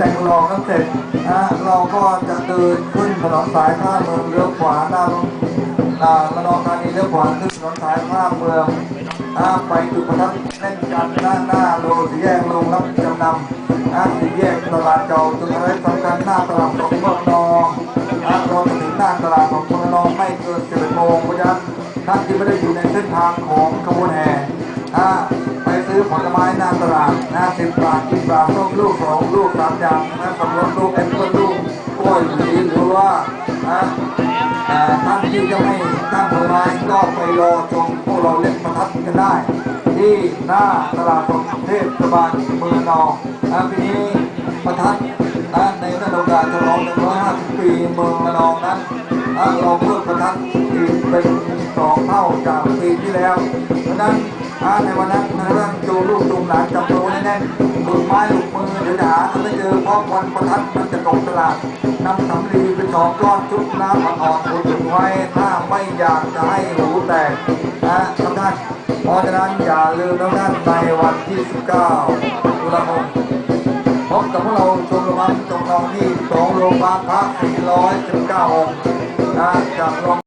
แต่งหล่อกันเสร็จนะเราก็จะเดินขึ้นถนนสายข้ามเมืองเลี้ยวขวาหน้าโรงอ่าระนองธานีเลี้ยวขวาขึ้นถนนสายข้ามเมืองนะไปจุดประทับเล่นกันด้านหน้าโลสีแยกโรงรับจำนำนะสีแยกตลาดเก่าจุดอะไรสำคัญหน้าตลาดของเมืองนองนะรวมถึงหน้าตลาดของเมืองนองไม่เกิน11โมงเพราะฉะนั้นท่านที่ไม่ได้อยู่ในเส้นทางของขบวนแห่นะไปซื้อผลไม้หน้าตลาดนะสิบบาทกินบาทต้มลูกสองลูกสาม อย่างนะสำรวจลูกแอปเปิลลูกกล้วยหวีหรือว่านะอ่ท่านที่จะไม่ตั้งผลไม้ก็ไปรอชมพวกเราเล่นประทัดกันได้ ที่หน้าตลาดสดเทศบาลเมืองนองนะปีนี้ประทัดนะในเทศกาลฉลอง150 ปีเมืองระนองนั้นนะเราเพิ่มประทัดอีกเป็นสองเท่าจากปีที่แล้วเพราะนั้ นนะในวันนั้นในเรื่องจูลูกจูงหลานจับตัวแน่นๆลูกไม้ลูกมือเดี๋ยวหากันไม่เจอเพราะวันประทัดมันจะตกตลาดนำสำลีไปสองก้อนชุบน้ำอ่อนๆอุดไว้ถ้าไม่อยากจะให้หูแตกนะทุกท่านเพราะฉะนั้นอย่าลืมนะท่านในวันที่ 19ตุลาคมพบกับพวกเราชมรมจงรองที่สองโรงพยาบาลพระ419องค์นะจากโรง